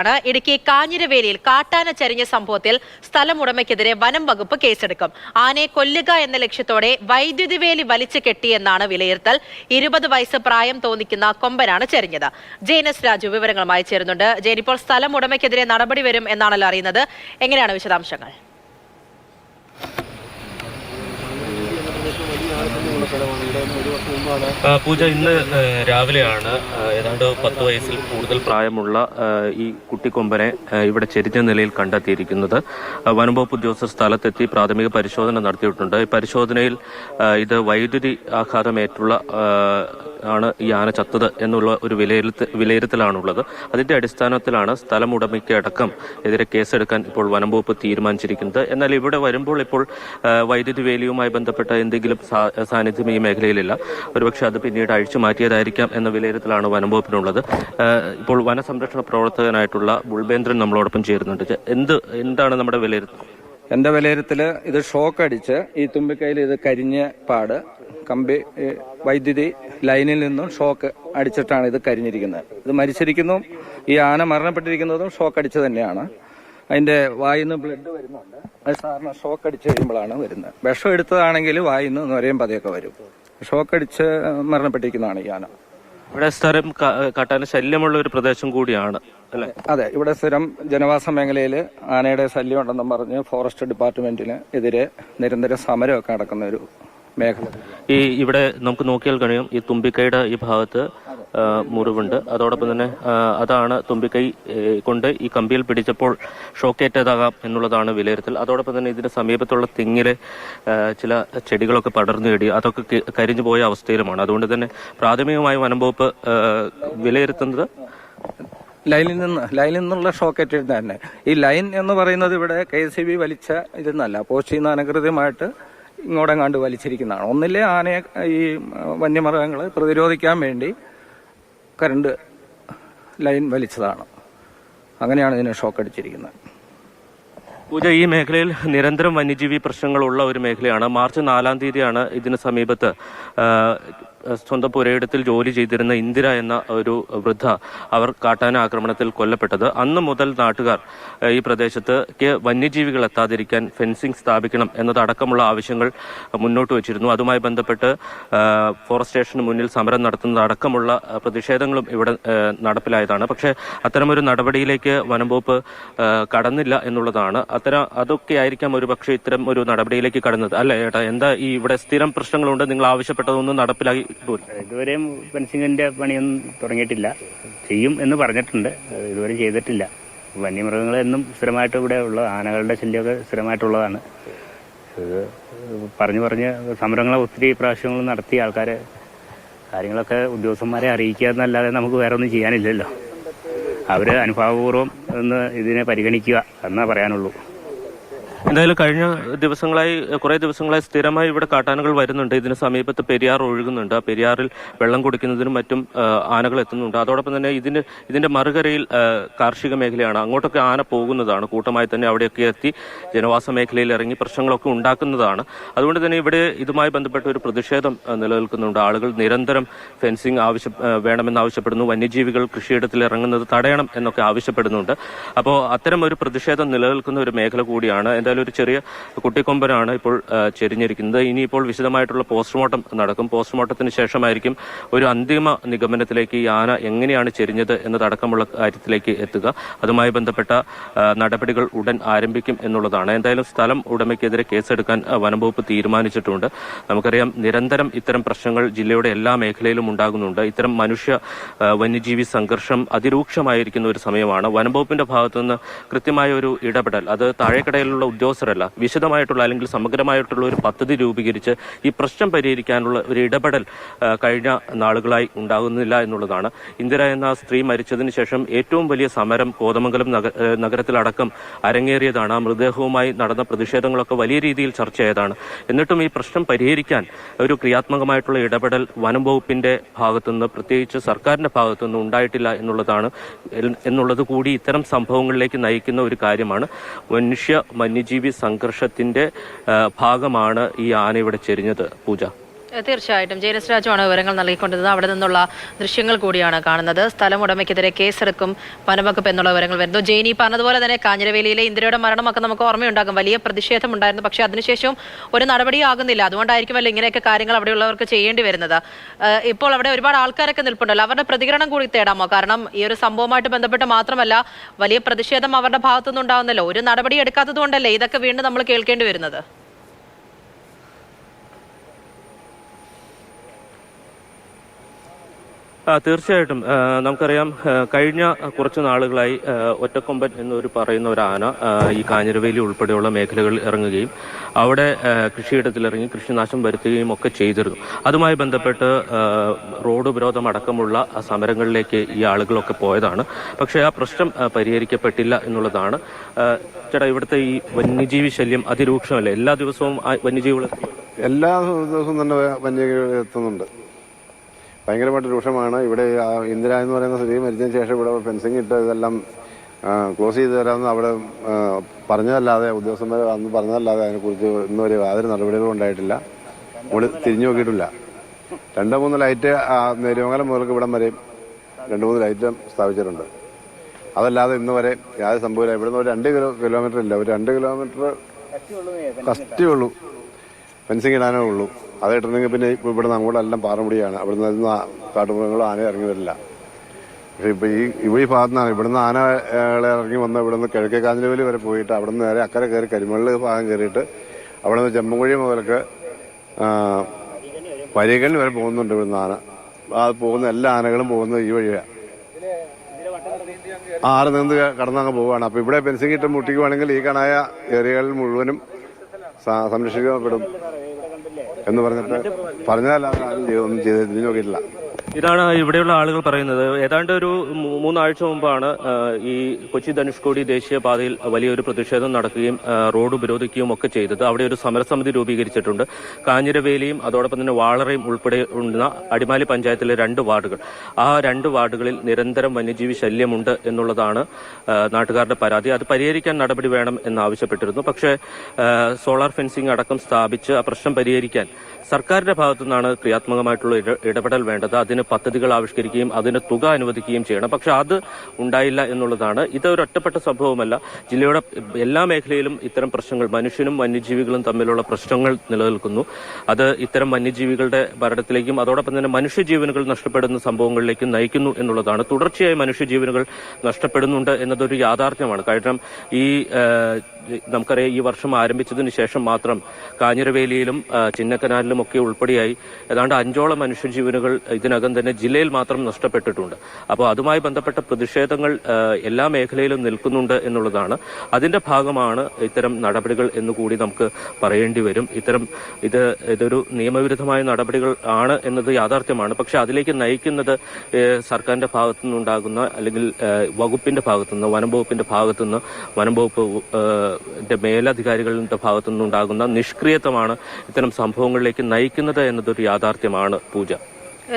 ആണ്. ഇടുക്കി കാഞ്ഞിരവേലിയിൽ കാട്ടാന ചരിഞ്ഞ സംഭവത്തിൽ സ്ഥലമുടമയ്ക്കെതിരെ വനം വകുപ്പ് കേസെടുക്കും. ആനയെ കൊല്ലുക എന്ന ലക്ഷ്യത്തോടെ വൈദ്യുതി വേലി വലിച്ചു കെട്ടിയെന്നാണ് വിലയിരുത്തൽ. ഇരുപത് വയസ്സ് പ്രായം തോന്നിക്കുന്ന കൊമ്പനാണ് ചരിഞ്ഞത്. ജെയിനസ് രാജു വിവരങ്ങളുമായി ചേരുന്നുണ്ട്. ജെയിൻ ഇപ്പോൾ സ്ഥലമുടമയ്ക്കെതിരെ നടപടി വരും എന്നാണല്ലോ അറിയുന്നത്. എങ്ങനെയാണ് വിശദാംശങ്ങൾ? പൂജ ഇന്ന് രാവിലെയാണ്. ഏതാണ്ട് പത്ത് വയസ്സിൽ കൂടുതൽ പ്രായമുള്ള ഈ കുട്ടിക്കൊമ്പനെ ഇവിടെ ചെരിഞ്ഞ നിലയിൽ കണ്ടെത്തിയിരിക്കുന്നത്. വനംവകുപ്പ് ഉദ്യോഗസ്ഥർ സ്ഥലത്തെത്തി പ്രാഥമിക പരിശോധന നടത്തിയിട്ടുണ്ട്. ഈ പരിശോധനയിൽ ഇത് വൈദ്യുതി ആഘാതമേറ്റുള്ള ആണ് ഈ ആന ചത്തത് എന്നുള്ള ഒരു വിലയിരുത്ത വിലയിരുത്തലാണുള്ളത്. അതിന്റെ അടിസ്ഥാനത്തിലാണ് സ്ഥലമുടമയ്ക്ക് അടക്കം എതിരെ കേസെടുക്കാൻ ഇപ്പോൾ വനംവകുപ്പ് തീരുമാനിച്ചിരിക്കുന്നത്. എന്നാൽ ഇവിടെ വരുമ്പോൾ ഇപ്പോൾ വൈദ്യുതി വേലിയുമായി ബന്ധപ്പെട്ട എന്തെങ്കിലും സാന്നിധ്യം ഈ മേഖലയിലില്ല. ഒരുപക്ഷെ അത് പിന്നീട് അഴിച്ചു മാറ്റിയതായിരിക്കാം എന്ന വിലയിരുത്തലാണ് വനംവകുപ്പിനുള്ളത്. ഇപ്പോൾ വനസംരക്ഷണ പ്രവർത്തകനായിട്ടുള്ള ബുൾബേന്ദ്രൻ നമ്മളോടൊപ്പം ചേരുന്നുണ്ട്. എന്ത് എന്താണ് നമ്മുടെ വിലയിരുത്തൽ? എന്റെ വിലയിരുത്തൽ ഇത് ഷോക്ക് അടിച്ച് ഈ തുമ്പിക്കൈയിൽ ഇത് കരിഞ്ഞ പാട് കമ്പി വൈദ്യുതി ലൈനിൽ നിന്നും ഷോക്ക് അടിച്ചിട്ടാണ് ഇത് കരിഞ്ഞിരിക്കുന്നത്. ഇത് മരിച്ചിരിക്കുന്നു ഈ ആന മരണപ്പെട്ടിരിക്കുന്നതും ഷോക്ക് അടിച്ച് തന്നെയാണ്. അതിന്റെ വായിന്ന് ബ്ലഡ് വരുന്നുണ്ട്. അത് സാറിന് ഷോക്ക് അടിച്ച് കഴിയുമ്പോഴാണ് വരുന്നത്. വിഷം എടുത്തതാണെങ്കിൽ വായിന്ന് നൊരയും പതിയൊക്കെ വരും. ഷോക്ക് അടിച്ച് മരണപ്പെട്ടിരിക്കുന്നതാണ് ഈ ആന. ഇവിടെ സ്ഥലം കാട്ടാന ശല്യമുള്ള ഒരു പ്രദേശം കൂടിയാണ് അല്ലെ? അതെ ഇവിടെ സ്ഥിരം ജനവാസ മേഖലയിൽ ആനയുടെ ശല്യം ഉണ്ടെന്നും പറഞ്ഞ് ഫോറസ്റ്റ് ഡിപ്പാർട്ട്മെന്റിന് എതിരെ നിരന്തര സമരമൊക്കെ നടക്കുന്ന ഒരു മേഖല. ഈ ഇവിടെ നമുക്ക് നോക്കിയാൽ കഴിയും ഈ തുമ്പിക്കൈയുടെ ഈ ഭാഗത്ത് മുറിവുണ്ട്. അതോടൊപ്പം തന്നെ അതാണ് തുമ്പിക്കൈ കൊണ്ട് ഈ കമ്പിയിൽ പിടിച്ചപ്പോൾ ഷോക്കേറ്റതാകാം എന്നുള്ളതാണ് വിലയിരുത്തൽ. അതോടൊപ്പം തന്നെ ഇതിന് സമീപത്തുള്ള തെങ്ങിലെ ചില ചെടികളൊക്കെ പടർന്നു കിടി അതൊക്കെ കരിഞ്ഞു പോയ അവസ്ഥയിലുമാണ്. അതുകൊണ്ട് തന്നെ പ്രാഥമികമായി വനം വകുപ്പ് വിലയിരുത്തുന്നത് ലൈനിൽ നിന്ന് ലൈനിൽ നിന്നുള്ള ഷോക്കേറ്റ് തന്നെ. ഈ ലൈൻ എന്ന് പറയുന്നത് ഇവിടെ കെ സി ബി വലിച്ച ഇരുന്നല്ല പോസ്റ്റിൽ നിന്ന് അനധികൃതമായിട്ട് ഇങ്ങോട്ടെങ്ങാണ്ട് വലിച്ചിരിക്കുന്നതാണ്. ഒന്നില്ലേ ആനയെ ഈ വന്യമൃഗങ്ങളെ പ്രതിരോധിക്കാൻ വേണ്ടി കറണ്ട് ലൈൻ വലിച്ചതാണ്. അങ്ങനെയാണ് ഇതിനെ ഷോക്ക് അടിച്ചിരിക്കുന്നത്. പൂജ ഈ മേഖലയിൽ നിരന്തരം വന്യജീവി പ്രശ്നങ്ങളുള്ള ഒരു മേഖലയാണ്. മാർച്ച് നാലാം തീയതിയാണ് ഇതിന് സമീപത്ത് സ്വന്തം പുരയിടത്തിൽ ജോലി ചെയ്തിരുന്ന ഇന്ദിര എന്ന ഒരു വൃദ്ധ അവർ കാട്ടാന ആക്രമണത്തിൽ കൊല്ലപ്പെട്ടത്. അന്ന് മുതൽ നാട്ടുകാർ ഈ പ്രദേശത്ത് ക്ക് വന്യജീവികൾ എത്താതിരിക്കാൻ ഫെൻസിംഗ് സ്ഥാപിക്കണം എന്നതടക്കമുള്ള ആവശ്യങ്ങൾ മുന്നോട്ട് വച്ചിരുന്നു. അതുമായി ബന്ധപ്പെട്ട് ഫോറസ്റ്റ് സ്റ്റേഷന് മുന്നിൽ സമരം നടത്തുന്നതടക്കമുള്ള പ്രതിഷേധങ്ങളും ഇവിടെ നടപ്പിലായതാണ്. പക്ഷേ അത്തരമൊരു നടപടിയിലേക്ക് വനംവകുപ്പ് കടന്നില്ല എന്നുള്ളതാണ്. അത്തരം അതൊക്കെ ആയിരിക്കാം ഒരു പക്ഷേ ഇത്തരം ഒരു നടപടിയിലേക്ക് കടന്നത്. അല്ലേ ഏട്ടാ എന്താ ഈ ഇവിടെ സ്ഥിരം പ്രശ്നങ്ങളുണ്ട് നിങ്ങൾ ആവശ്യപ്പെട്ടതൊന്നും നടപ്പിലാക്കി പോലും ഇതുവരെയും ഫെൻസിങ്ങിന്റെ പണിയൊന്നും തുടങ്ങിയിട്ടില്ല. ചെയ്യും എന്ന് പറഞ്ഞിട്ടുണ്ട്. ഇതുവരെ ചെയ്തിട്ടില്ല. വന്യമൃഗങ്ങൾ എന്നും സ്ഥിരമായിട്ട് ഇവിടെ ഉള്ള ആനകളുടെ ശല്യമൊക്കെ സ്ഥിരമായിട്ടുള്ളതാണ്. പറഞ്ഞു പറഞ്ഞ് സമരങ്ങൾ ഒത്തിരി പ്രാവശ്യങ്ങൾ നടത്തി ആൾക്കാരെ കാര്യങ്ങളൊക്കെ ഉദ്യോഗസ്ഥന്മാരെ അറിയിക്കുക എന്നല്ലാതെ നമുക്ക് വേറെ ഒന്നും ചെയ്യാനില്ലല്ലോ. അവർ അനുഭാവപൂർവം ഒന്ന് ഇതിനെ പരിഗണിക്കുക എന്നാ പറയാനുള്ളൂ. എന്തായാലും കഴിഞ്ഞ ദിവസങ്ങളായി കുറെ ദിവസങ്ങളായി സ്ഥിരമായി ഇവിടെ കാട്ടാനകൾ വരുന്നുണ്ട്. ഇതിന് സമീപത്ത് പെരിയാർ ഒഴുകുന്നുണ്ട്. ആ പെരിയാറിൽ വെള്ളം കുടിക്കുന്നതിനും മറ്റും ആനകൾ എത്തുന്നുണ്ട്. അതോടൊപ്പം തന്നെ ഇതിന് ഇതിന്റെ മറുകരയിൽ കാർഷിക മേഖലയാണ്. അങ്ങോട്ടൊക്കെ ആന പോകുന്നതാണ്. കൂട്ടമായി തന്നെ അവിടെയൊക്കെ എത്തി ജനവാസ മേഖലയിൽ ഇറങ്ങി പ്രശ്നങ്ങളൊക്കെ ഉണ്ടാക്കുന്നതാണ്. അതുകൊണ്ട് തന്നെ ഇവിടെ ഇതുമായി ബന്ധപ്പെട്ട ഒരു പ്രതിഷേധം നിലനിൽക്കുന്നുണ്ട്. ആളുകൾ നിരന്തരം ഫെൻസിംഗ് ആവശ്യ വേണമെന്ന് ആവശ്യപ്പെടുന്നു. വന്യജീവികൾ കൃഷിയിടത്തിൽ ഇറങ്ങുന്നത് തടയണം എന്നൊക്കെ ആവശ്യപ്പെടുന്നുണ്ട്. അപ്പോൾ അത്തരം ഒരു പ്രതിഷേധം നിലനിൽക്കുന്ന ഒരു മേഖല കൂടിയാണ്. എന്തായാലും ഒരു ചെറിയ കുട്ടിക്കൊമ്പനാണ് ഇപ്പോൾ ചെരിഞ്ഞിരിക്കുന്നത്. ഇനിയിപ്പോൾ വിശദമായിട്ടുള്ള പോസ്റ്റ്മോർട്ടം നടക്കും. പോസ്റ്റ്മോർട്ടത്തിന് ശേഷമായിരിക്കും ഒരു അന്തിമ നിഗമനത്തിലേക്ക് ഈ ആന എങ്ങനെയാണ് ചെരിഞ്ഞത് എന്നതടക്കമുള്ള കാര്യത്തിലേക്ക് എത്തുക. അതുമായി ബന്ധപ്പെട്ട നടപടികൾ ഉടൻ ആരംഭിക്കും എന്നുള്ളതാണ്. എന്തായാലും സ്ഥലം ഉടമയ്ക്കെതിരെ കേസെടുക്കാൻ വനംവകുപ്പ് തീരുമാനിച്ചിട്ടുണ്ട്. നമുക്കറിയാം നിരന്തരം ഇത്തരം പ്രശ്നങ്ങൾ ജില്ലയുടെ എല്ലാ മേഖലയിലും ഉണ്ടാകുന്നുണ്ട്. ഇത്തരം മനുഷ്യ വന്യജീവി സംഘർഷം അതിരൂക്ഷമായിരിക്കുന്ന ഒരു സമയമാണ്. വനംവകുപ്പിന്റെ ഭാഗത്തുനിന്ന് കൃത്യമായ ഒരു ഇടപെടൽ അത് താഴേക്കടയിലുള്ള ഉദ്യോഗസ്ഥരല്ല വിശദമായിട്ടുള്ള അല്ലെങ്കിൽ സമഗ്രമായിട്ടുള്ള ഒരു പദ്ധതി രൂപീകരിച്ച് ഈ പ്രശ്നം പരിഹരിക്കാനുള്ള ഒരു ഇടപെടൽ കഴിഞ്ഞ നാളുകളായി ഉണ്ടാകുന്നില്ല എന്നുള്ളതാണ്. ഇന്ദിര എന്ന സ്ത്രീ മരിച്ചതിന് ശേഷം ഏറ്റവും വലിയ സമരം കോതമംഗലം നഗരത്തിലടക്കം അരങ്ങേറിയതാണ്. മൃതദേഹവുമായി നടന്ന പ്രതിഷേധങ്ങളൊക്കെ വലിയ രീതിയിൽ ചർച്ചയായതാണ്. എന്നിട്ടും ഈ പ്രശ്നം പരിഹരിക്കാൻ ഒരു ക്രിയാത്മകമായിട്ടുള്ള ഇടപെടൽ വനം വകുപ്പിന്റെ ഭാഗത്തുനിന്ന് പ്രത്യേകിച്ച് സർക്കാരിന്റെ ഭാഗത്തുനിന്ന് ഉണ്ടായിട്ടില്ല എന്നുള്ളതാണ്. എന്നുള്ളത് കൂടി ഇത്തരം സംഭവങ്ങളിലേക്ക് നയിക്കുന്ന ഒരു കാര്യമാണ്. മനുഷ്യ വന്യജീവി സംഘർഷത്തിന്റെ ആ, ഭാഗമാണ് ഈ ആന ഇവിടെ ചെരിഞ്ഞത്. പൂജ. തീർച്ചയായിട്ടും. ജയനസ് രാജുവാണ് വിവരങ്ങൾ നൽകിക്കൊണ്ടിരുന്നത്. അവിടെ നിന്നുള്ള ദൃശ്യങ്ങൾ കൂടിയാണ് കാണുന്നത്. സ്ഥലമുടമയ്ക്കെതിരെ കേസെടുക്കും വനംവകുപ്പ് എന്നുള്ള വിവരങ്ങൾ വരുന്നു. ജെയിനി പറഞ്ഞതുപോലെ തന്നെ കാഞ്ഞിരവേലിയിലെ ഇന്ദിരയുടെ മരണമൊക്കെ നമുക്ക് ഓർമ്മയുണ്ടാകും. വലിയ പ്രതിഷേധം ഉണ്ടായിരുന്നു പക്ഷേ അതിനുശേഷം ഒരു നടപടിയാകുന്നില്ല. അതുകൊണ്ടായിരിക്കുമല്ലോ ഇങ്ങനെയൊക്കെ കാര്യങ്ങൾ അവിടെയുള്ളവർക്ക് ചെയ്യേണ്ടി വരുന്നത്. ഇപ്പോൾ അവിടെ ഒരുപാട് ആൾക്കാരൊക്കെ നിൽപ്പുണ്ടല്ലോ. അവരുടെ പ്രതികരണം കൂടി തേടാമോ? കാരണം ഈ ഒരു സംഭവമായിട്ട് ബന്ധപ്പെട്ട് മാത്രമല്ല വലിയ പ്രതിഷേധം അവരുടെ ഭാഗത്തുനിന്നുണ്ടാവുന്നല്ലോ. ഒരു നടപടി എടുക്കാത്തത് കൊണ്ടല്ലേ ഇതൊക്കെ വീണ്ടും നമ്മൾ കേൾക്കേണ്ടി വരുന്നത്? തീർച്ചയായിട്ടും. നമുക്കറിയാം കഴിഞ്ഞ കുറച്ച് നാളുകളായി ഒറ്റക്കൊമ്പൻ എന്നൊരു പറയുന്ന ഒരു ആന ഈ കാഞ്ഞിരവേലി ഉൾപ്പെടെയുള്ള മേഖലകളിൽ ഇറങ്ങുകയും അവിടെ കൃഷിയിടത്തിലിറങ്ങി കൃഷിനാശം വരുത്തുകയും ഒക്കെ ചെയ്തിരുന്നു. അതുമായി ബന്ധപ്പെട്ട് റോഡ് ഉപരോധം അടക്കമുള്ള സമരങ്ങളിലേക്ക് ഈ ആളുകളൊക്കെ പോയതാണ്. പക്ഷേ ആ പ്രശ്നം പരിഹരിക്കപ്പെട്ടില്ല എന്നുള്ളതാണ്. ചേട്ടാ ഇവിടുത്തെ ഈ വന്യജീവി ശല്യം അതിരൂക്ഷമല്ലേ? എല്ലാ ദിവസവും വന്യജീവികൾ എല്ലാ ദിവസവും തന്നെ വന്യജീവികൾ എത്തുന്നുണ്ട്. ഭയങ്കരമായിട്ട് രൂക്ഷമാണ്. ഇവിടെ ആ ഇന്ദിര എന്ന് പറയുന്ന സ്ത്രീ മരിച്ചതിന് ശേഷം ഇവിടെ ഫെൻസിങ് ഇട്ട് ഇതെല്ലാം ക്ലോസ് ചെയ്ത് തരാമെന്ന് അവിടെ പറഞ്ഞതല്ലാതെ ഉദ്യോഗസ്ഥന്മാർ അന്ന് പറഞ്ഞതല്ലാതെ അതിനെക്കുറിച്ച് ഇന്ന് വരെ യാതൊരു നടപടികളും ഉണ്ടായിട്ടില്ല. നമ്മൾ തിരിഞ്ഞു നോക്കിയിട്ടില്ല. രണ്ടോ മൂന്ന് ലൈറ്റ് നെരുമംഗലം മുതൽക്ക് ഇവിടം വരെയും രണ്ട് മൂന്ന് ലൈറ്റ് സ്ഥാപിച്ചിട്ടുണ്ട്. അതല്ലാതെ ഇന്ന് വരെ യാതൊരു സംഭവമില്ല ഇവിടുന്ന് ഒരു രണ്ട് കിലോ കിലോമീറ്റർ ഇല്ല. ഒരു രണ്ട് കിലോമീറ്റർ കസ്റ്റിയുള്ളൂ ഫെൻസിങ് ഇടാനേ ഉള്ളൂ. അത് പിന്നെ പിന്നെ ഇവിടെ ഇവിടുന്ന് അങ്ങോട്ടെല്ലാം പാറമുടിയാണ്. അവിടുന്ന് നിന്ന് കാട്ടുമൃഗങ്ങളും ആന ഇറങ്ങി വരില്ല. പക്ഷേ ഇപ്പോൾ ഈ ഇവിടെ ഈ ഭാഗത്തുനിന്നാണ് ഇവിടുന്ന് ആനകളെ ഇറങ്ങി വന്ന് ഇവിടുന്ന് കിഴക്കേ കാഞ്ഞിരവേലി വരെ പോയിട്ട് അവിടുന്ന് നേരെ അക്കരെ കയറി കരിമണ്ണിൽ ഭാഗം കയറിയിട്ട് അവിടുന്ന് ചെമ്പൻകുഴി മുതലൊക്കെ പരികൾ വരെ പോകുന്നുണ്ട് ഇവിടുന്ന് ആന. ആ പോകുന്ന എല്ലാ ആനകളും പോകുന്നത് ഈ വഴിയാണ് ആറ് നിന്ന് കടന്നങ്ങ് പോവുകയാണ്. അപ്പൊ ഇവിടെ പെൻസിങ് ഇട്ട് മുട്ടിക്കുവാണെങ്കിൽ ഈ കണായ ഏരിയകളിൽ മുഴുവനും സംരക്ഷിക്കപ്പെടും. എന്ന് പറഞ്ഞിട്ട് പറഞ്ഞതല്ലാതെ ആരും ചെയ്ത- ഒന്നും ചെയ്ത് നോക്കിയിട്ടില്ല. ഇതാണ് ഇവിടെയുള്ള ആളുകൾ പറയുന്നത്. ഏതാണ്ട് ഒരു മൂന്നാഴ്ച മുമ്പാണ് ഈ കൊച്ചി ധനുഷ്കോടി ദേശീയപാതയിൽ വലിയൊരു പ്രതിഷേധം നടക്കുകയും റോഡ് ഉപരോധിക്കുകയും ഒക്കെ ചെയ്തത്. അവിടെ ഒരു സമരസമിതി രൂപീകരിച്ചിട്ടുണ്ട്. കാഞ്ഞിരവേലിയും അതോടൊപ്പം തന്നെ വാളറയും ഉൾപ്പെടെ ഉള്ള അടിമാലി പഞ്ചായത്തിലെ രണ്ട് വാർഡുകൾ. ആ രണ്ട് വാർഡുകളിൽ നിരന്തരം വന്യജീവി ശല്യമുണ്ട് എന്നുള്ളതാണ് നാട്ടുകാരുടെ പരാതി. അത് പരിഹരിക്കാൻ നടപടി വേണം എന്നാവശ്യപ്പെട്ടിരുന്നു പക്ഷേ സോളാർ ഫെൻസിംഗ് അടക്കം സ്ഥാപിച്ച് ആ പ്രശ്നം പരിഹരിക്കാൻ സർക്കാരിന്റെ ഭാഗത്തു നിന്നാണ് ക്രിയാത്മകമായിട്ടുള്ള ഇടപെടൽ വേണ്ടത്. അതിന് പദ്ധതികൾ ആവിഷ്കരിക്കുകയും അതിന് തുക അനുവദിക്കുകയും ചെയ്യണം. പക്ഷെ അത് ഉണ്ടായില്ല എന്നുള്ളതാണ്. ഇത് ഒരു ഒറ്റപ്പെട്ട സംഭവമല്ല. ജില്ലയുടെ എല്ലാ മേഖലയിലും ഇത്തരം പ്രശ്നങ്ങൾ മനുഷ്യനും വന്യജീവികളും തമ്മിലുള്ള പ്രശ്നങ്ങൾ നിലനിൽക്കുന്നു. അത് ഇത്തരം വന്യജീവികളുടെ ഭരണത്തിലേക്കും അതോടൊപ്പം തന്നെ മനുഷ്യജീവനുകൾ നഷ്ടപ്പെടുന്ന സംഭവങ്ങളിലേക്കും നയിക്കുന്നു എന്നുള്ളതാണ്. തുടർച്ചയായി മനുഷ്യജീവനുകൾ നഷ്ടപ്പെടുന്നുണ്ട് എന്നതൊരു യാഥാർത്ഥ്യമാണ്. കാരണം ഈ നമുക്കറിയാം ഈ വർഷം ആരംഭിച്ചതിന് ശേഷം മാത്രം കാഞ്ഞിരവേലിയിലും ചിന്നക്കനാലിലും ഒക്കെ ഉൾപ്പെടെയായി ഏതാണ്ട് അഞ്ചോളം മനുഷ്യജീവനുകൾ ഇതിനകം തന്നെ ജില്ലയിൽ മാത്രം നഷ്ടപ്പെട്ടിട്ടുണ്ട്. അപ്പോൾ അതുമായി ബന്ധപ്പെട്ട പ്രതിഷേധങ്ങൾ എല്ലാ മേഖലയിലും നിൽക്കുന്നുണ്ട് എന്നുള്ളതാണ്. അതിന്റെ ഭാഗമാണ് ഇത്തരം നടപടികൾ എന്ന് കൂടി നമുക്ക് പറയേണ്ടി വരും. ഇത്തരം ഇത് ഇതൊരു നിയമവിരുദ്ധമായ നടപടികൾ ആണ് എന്നത് യാഥാർത്ഥ്യമാണ്. പക്ഷെ അതിലേക്ക് നയിക്കുന്നത് സർക്കാരിന്റെ ഭാഗത്തു നിന്നുണ്ടാകുന്ന അല്ലെങ്കിൽ വകുപ്പിന്റെ ഭാഗത്തുനിന്ന് വനം വകുപ്പിന്റെ ഭാഗത്തുനിന്ന് വനം വകുപ്പ് മേലധികാരികളുടെ ഭാഗത്തു നിന്നുണ്ടാകുന്ന നിഷ്ക്രിയത്വമാണ് ഇത്തരം സംഭവങ്ങളിലേക്ക് നയിക്കുന്നത് എന്നതൊരു യാഥാർത്ഥ്യമാണ് പൂജ.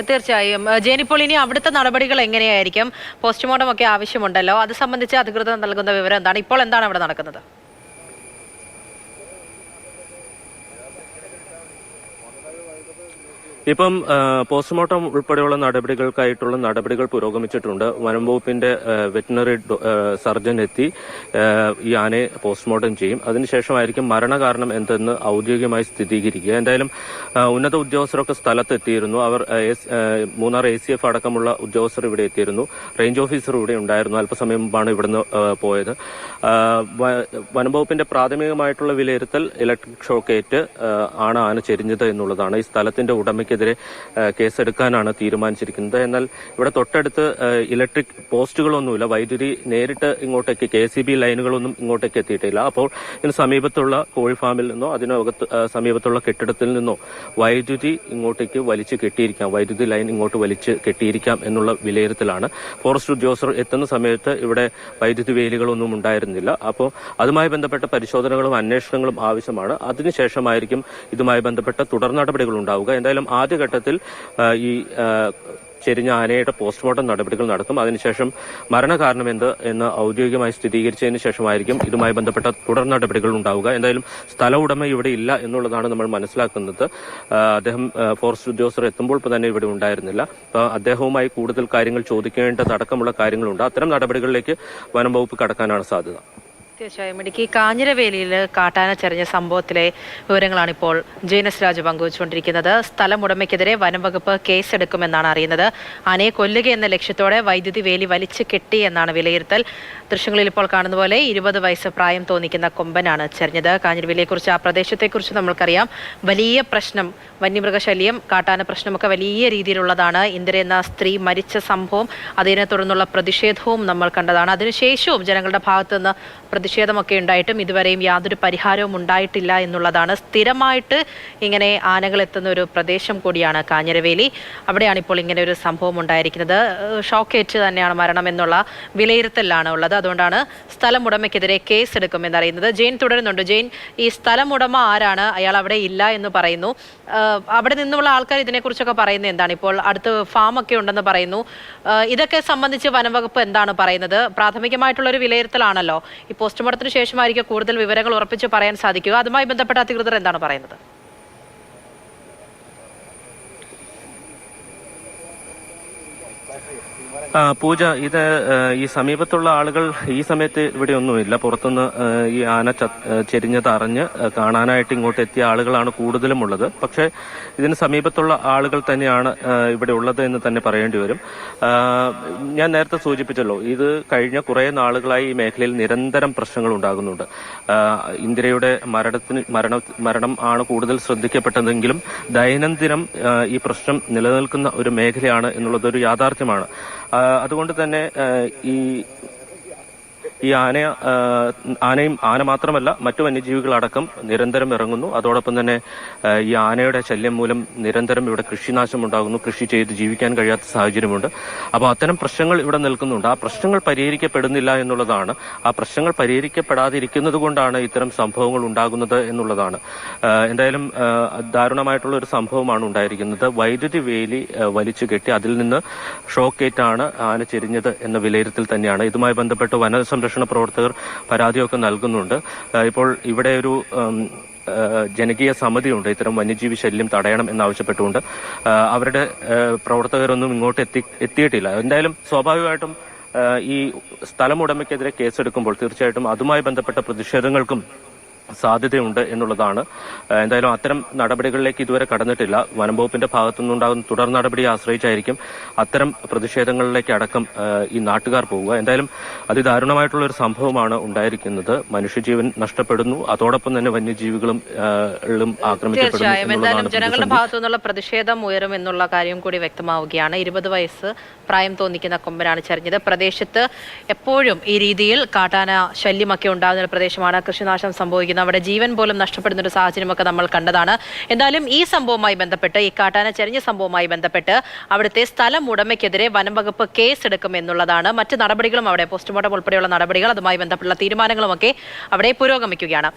തീർച്ചയായും. ജേനിപ്പോൾ ഇനി അവിടുത്തെ നടപടികൾ എങ്ങനെയായിരിക്കും? പോസ്റ്റ്മോർട്ടം ഒക്കെ ആവശ്യമുണ്ടല്ലോ. അത് സംബന്ധിച്ച് അധികൃതർ നൽകുന്ന വിവരം എന്താണ്? ഇപ്പോൾ എന്താണ് അവിടെ നടക്കുന്നത്? ഇപ്പം പോസ്റ്റ്മോർട്ടം ഉൾപ്പെടെയുള്ള നടപടികൾക്കായിട്ടുള്ള നടപടികൾ പുരോഗമിച്ചിട്ടുണ്ട്. വനം വകുപ്പിന്റെ വെറ്റിനറി സർജൻ എത്തി ഈ ആനയെ പോസ്റ്റ്മോർട്ടം ചെയ്യും. അതിനുശേഷമായിരിക്കും മരണകാരണം എന്തെന്ന് ഔദ്യോഗികമായി സ്ഥിരീകരിക്കുക. എന്തായാലും ഉന്നത ഉദ്യോഗസ്ഥരൊക്കെ സ്ഥലത്തെത്തിയിരുന്നു. അവർ മൂന്നാർ എ സി എഫ് അടക്കമുള്ള ഉദ്യോഗസ്ഥർ ഇവിടെ എത്തിയിരുന്നു. റേഞ്ച് ഓഫീസർ ഇവിടെ ഉണ്ടായിരുന്നു. അല്പസമയം മുമ്പാണ് ഇവിടുന്ന് പോയത്. വനംവകുപ്പിന്റെ വനം വകുപ്പിന്റെ പ്രാഥമികമായിട്ടുള്ള വിലയിരുത്തൽ ഇലക്ട്രിക് ഷോക്കേറ്റ് ആണ് ആന ചെരിഞ്ഞത് എന്നുള്ളതാണ്. ഈ സ്ഥലത്തിന്റെ ഉടമയ്ക്കെതിരെ ആ, കേസെടുക്കാനാണ് തീരുമാനിച്ചിരിക്കുന്നത്. എന്നാൽ ഇവിടെ തൊട്ടടുത്ത് ഇലക്ട്രിക് പോസ്റ്റുകളൊന്നുമില്ല. വൈദ്യുതി നേരിട്ട് ഇങ്ങോട്ടേക്ക് കെ സി ബി ലൈനുകളൊന്നും ഇങ്ങോട്ടേക്ക് എത്തിയിട്ടില്ല. അപ്പോൾ ഇതിന് സമീപത്തുള്ള കോഴി ഫാമിൽ നിന്നോ അതിനകത്ത് ആ, സമീപത്തുള്ള കെട്ടിടത്തിൽ നിന്നോ വൈദ്യുതി ഇങ്ങോട്ടേക്ക് വലിച്ചു കെട്ടിയിരിക്കാം. വൈദ്യുതി ലൈൻ ഇങ്ങോട്ട് വലിച്ച് കെട്ടിയിരിക്കാം എന്നുള്ള വിലയിരുത്തലാണ്. ഫോറസ്റ്റ് ഉദ്യോഗസ്ഥർ എത്തുന്ന സമയത്ത് ഇവിടെ വൈദ്യുതി വേലികളൊന്നും ഉണ്ടായിരുന്നില്ല. അപ്പോൾ അതുമായി ബന്ധപ്പെട്ട പരിശോധനകളും അന്വേഷണങ്ങളും ആവശ്യമാണ്. അതിനുശേഷമായിരിക്കും ഇതുമായി ബന്ധപ്പെട്ട തുടർ നടപടികൾ ഉണ്ടാവുക. എന്തായാലും ആദ്യഘട്ടത്തിൽ ഈ ചെരിഞ്ഞ ആനയുടെ പോസ്റ്റ്മോർട്ടം നടപടികൾ നടത്തും അതിനുശേഷം മരണകാരണം എന്ത് എന്ന് ഔദ്യോഗികമായി സ്ഥിരീകരിച്ചതിന് ശേഷമായിരിക്കും ഇതുമായി ബന്ധപ്പെട്ട തുടർ നടപടികൾ ഉണ്ടാവുക. എന്തായാലും സ്ഥല ഉടമ ഇവിടെ ഇല്ല എന്നുള്ളതാണ് നമ്മൾ മനസ്സിലാക്കുന്നത്. അദ്ദേഹം ഫോറസ്റ്റ് ഉദ്യോഗസ്ഥർ എത്തുമ്പോൾ തന്നെ ഇവിടെ ഉണ്ടായിരുന്നില്ല. അപ്പോൾ അദ്ദേഹവുമായി കൂടുതൽ കാര്യങ്ങൾ ചോദിക്കേണ്ടതടക്കമുള്ള കാര്യങ്ങളുണ്ട്. അത്തരം നടപടികളിലേക്ക് വനം വകുപ്പ് കടക്കാനാണ് സാധ്യത. തീർച്ചയായും. ഇടുക്കി കാഞ്ഞിരവേലിയിൽ കാട്ടാന ചെറിഞ്ഞ സംഭവത്തിലെ വിവരങ്ങളാണ് ഇപ്പോൾ ജെയിനസ് രാജ് പങ്കുവച്ചുകൊണ്ടിരിക്കുന്നത്. സ്ഥലമുടമയ്ക്കെതിരെ വനംവകുപ്പ് വനം വകുപ്പ് കേസെടുക്കുമെന്നാണ് അറിയുന്നത്. ആനയെ കൊല്ലുക എന്ന ലക്ഷ്യത്തോടെ വൈദ്യുതി വേലി വലിച്ചു കെട്ടി എന്നാണ് വിലയിരുത്തൽ. ദൃശ്യങ്ങളിൽ ഇപ്പോൾ കാണുന്ന പോലെ ഇരുപത് വയസ്സ് പ്രായം തോന്നിക്കുന്ന കൊമ്പനാണ് ചെറിഞ്ഞത് കാഞ്ഞിരവേലിയെക്കുറിച്ച് ആ പ്രദേശത്തെക്കുറിച്ച് നമ്മൾക്കറിയാം. വലിയ പ്രശ്നം വന്യമൃഗശല്യം കാട്ടാന പ്രശ്നമൊക്കെ വലിയ രീതിയിലുള്ളതാണ്. ഇന്ദിര എന്ന സ്ത്രീ മരിച്ച സംഭവം അതിനെ തുടർന്നുള്ള പ്രതിഷേധവും നമ്മൾ കണ്ടതാണ്. അതിനുശേഷവും ജനങ്ങളുടെ ഭാഗത്തു നിന്ന് പ്രതിഷേധമൊക്കെ ഉണ്ടായിട്ടും ഇതുവരെയും യാതൊരു പരിഹാരവും ഉണ്ടായിട്ടില്ല എന്നുള്ളതാണ്. സ്ഥിരമായിട്ട് ഇങ്ങനെ ആനകൾ എത്തുന്ന ഒരു പ്രദേശം കൂടിയാണ് കാഞ്ഞിരവേലി. അവിടെയാണ് ഇപ്പോൾ ഇങ്ങനെ ഒരു സംഭവം ഉണ്ടായിരിക്കുന്നത്. ഷോക്കേറ്റ് തന്നെയാണ് മരണം എന്നുള്ള വിലയിരുത്തലാണ് ഉള്ളത്. അതുകൊണ്ടാണ് സ്ഥലം ഉടമയ്ക്കെതിരെ കേസ് എടുക്കുമെന്നറിയുന്നത് ജെയിൻ തുടരുന്നുണ്ട്. ജെയിൻ ഈ സ്ഥലം ഉടമ ആരാണ്? അയാൾ അവിടെ ഇല്ല എന്ന് പറയുന്നു. അവിടെ നിന്നുള്ള ആൾക്കാർ ഇതിനെക്കുറിച്ചൊക്കെ പറയുന്നത് എന്താണ്? ഇപ്പോൾ അടുത്ത് ഫാം ഒക്കെ ഉണ്ടെന്ന് പറയുന്നു. ഇതൊക്കെ സംബന്ധിച്ച് വനംവകുപ്പ് എന്താണ് പറയുന്നത്? പ്രാഥമികമായിട്ടുള്ള ഒരു വിലയിരുത്തലാണല്ലോ. ഈ പോസ്റ്റ്മോർട്ടത്തിന് ശേഷമായിരിക്കും കൂടുതൽ വിവരങ്ങൾ ഉറപ്പിച്ച് പറയാൻ സാധിക്കുക. അതുമായി ബന്ധപ്പെട്ട അധികൃതർ എന്താണ് പറയുന്നത്? പൂജ ഇത് ഈ സമീപത്തുള്ള ആളുകൾ ഈ സമയത്ത് ഇവിടെ ഒന്നുമില്ല. പുറത്തുനിന്ന് ഈ ആന ചെരിഞ്ഞത് അറിഞ്ഞ് കാണാനായിട്ട് ഇങ്ങോട്ട് എത്തിയ ആളുകളാണ് കൂടുതലും ഉള്ളത്. പക്ഷേ ഇതിന് സമീപത്തുള്ള ആളുകൾ തന്നെയാണ് ഇവിടെ ഉള്ളത് എന്ന് തന്നെ പറയേണ്ടി വരും. ഞാൻ നേരത്തെ സൂചിപ്പിച്ചല്ലോ ഇത് കഴിഞ്ഞ കുറേ നാളുകളായി ഈ മേഖലയിൽ നിരന്തരം പ്രശ്നങ്ങൾ ഉണ്ടാകുന്നുണ്ട്. ഇന്ദിരയുടെ മരണത്തിന് മരണ മരണം ആണ് കൂടുതൽ ശ്രദ്ധിക്കപ്പെട്ടതെങ്കിലും ദൈനംദിനം ഈ പ്രശ്നം നിലനിൽക്കുന്ന ഒരു മേഖലയാണ് എന്നുള്ളത് ഒരു യാഥാർത്ഥ്യമാണ് അതുകൊണ്ട് തന്നെ ഈ ഈ ആന ആനയും ആന മാത്രമല്ല മറ്റു വന്യജീവികളടക്കം നിരന്തരം ഇറങ്ങുന്നു. അതോടൊപ്പം തന്നെ ഈ ആനയുടെ ശല്യം മൂലം നിരന്തരം ഇവിടെ കൃഷിനാശം ഉണ്ടാകുന്നു കൃഷി ചെയ്ത് ജീവിക്കാൻ കഴിയാത്ത സാഹചര്യമുണ്ട്. അപ്പോൾ അത്തരം പ്രശ്നങ്ങൾ ഇവിടെ നിൽക്കുന്നുണ്ട്. ആ പ്രശ്നങ്ങൾ പരിഹരിക്കപ്പെടുന്നില്ല എന്നുള്ളതാണ്. ആ പ്രശ്നങ്ങൾ പരിഹരിക്കപ്പെടാതിരിക്കുന്നത് കൊണ്ടാണ് ഇത്തരം സംഭവങ്ങൾ ഉണ്ടാകുന്നത് എന്നുള്ളതാണ്. എന്തായാലും ദാരുണമായിട്ടുള്ള ഒരു സംഭവമാണ് ഉണ്ടായിരിക്കുന്നത്. വൈദ്യുതി വേലി വലിച്ചു കെട്ടി അതിൽ നിന്ന് ഷോക്കേറ്റാണ് ആന ചെരിഞ്ഞത് എന്ന വിലയിരുത്തൽ തന്നെയാണ്. ഇതുമായി ബന്ധപ്പെട്ട് വനസംരക്ഷണ പ്രവർത്തകർ പരാതിയൊക്കെ നൽകുന്നുണ്ട്. ഇപ്പോൾ ഇവിടെ ഒരു ജനകീയ സമിതിയുണ്ട്. ഇത്തരം വന്യജീവി ശല്യം തടയണം എന്നാവശ്യപ്പെട്ടുകൊണ്ട് അവരുടെ പ്രവർത്തകരൊന്നും ഇങ്ങോട്ട് എത്തി എത്തിയിട്ടില്ല. എന്തായാലും സ്വാഭാവികമായിട്ടും ഈ സ്ഥലം ഉടമയ്ക്കെതിരെ കേസെടുക്കുമ്പോൾ തീർച്ചയായിട്ടും അതുമായി ബന്ധപ്പെട്ട പ്രതിഷേധങ്ങൾക്കും സാധ്യതയുണ്ട് എന്നുള്ളതാണ്. എന്തായാലും അത്തരം നടപടികളിലേക്ക് ഇതുവരെ കടന്നിട്ടില്ല. വനം വകുപ്പിന്റെ ഭാഗത്തുനിന്നുണ്ടാകുന്ന തുടർ നടപടിയെ ആശ്രയിച്ചായിരിക്കും അത്തരം പ്രതിഷേധങ്ങളിലേക്ക് അടക്കം ഈ നാട്ടുകാർ പോവുക. എന്തായാലും അതിദാരുണമായിട്ടുള്ള ഒരു സംഭവമാണ് ഉണ്ടായിരിക്കുന്നത്. മനുഷ്യജീവൻ നഷ്ടപ്പെടുന്നു. അതോടൊപ്പം തന്നെ വന്യജീവികളും ആക്രമിക്കപ്പെടുന്നു തീർച്ചയായും. എന്തായാലും ജനങ്ങളുടെ. ഭാഗത്തു നിന്നുള്ള പ്രതിഷേധം ഉയരും എന്നുള്ള കാര്യം കൂടി വ്യക്തമാവുകയാണ്. ഇരുപത് വയസ്സ് പ്രായം തോന്നിക്കുന്ന കൊമ്പനാണ് ചരിഞ്ഞത്. പ്രദേശത്ത് എപ്പോഴും ഈ രീതിയിൽ കാട്ടാന ശല്യമൊക്കെ ഉണ്ടാകുന്ന പ്രദേശമാണ്. കൃഷിനാശം സംഭവിക്കുന്നത് അവിടെ ജീവൻ പോലും നഷ്ടപ്പെടുന്ന ഒരു സാഹചര്യമൊക്കെ നമ്മൾ കണ്ടതാണ്. എന്തായാലും ഈ സംഭവവുമായി ബന്ധപ്പെട്ട് ഈ കാട്ടാന ചരിഞ്ഞ സംഭവവുമായി ബന്ധപ്പെട്ട് അവിടുത്തെ സ്ഥലം ഉടമയ്ക്കെതിരെ വനം വകുപ്പ് കേസെടുക്കും എന്നുള്ളതാണ്. മറ്റ് നടപടികളും അവിടെ പോസ്റ്റ്മോർട്ടം ഉൾപ്പെടെയുള്ള നടപടികൾ അതുമായി ബന്ധപ്പെട്ടുള്ള തീരുമാനങ്ങളുമൊക്കെ അവിടെ പുരോഗമിക്കുകയാണ്.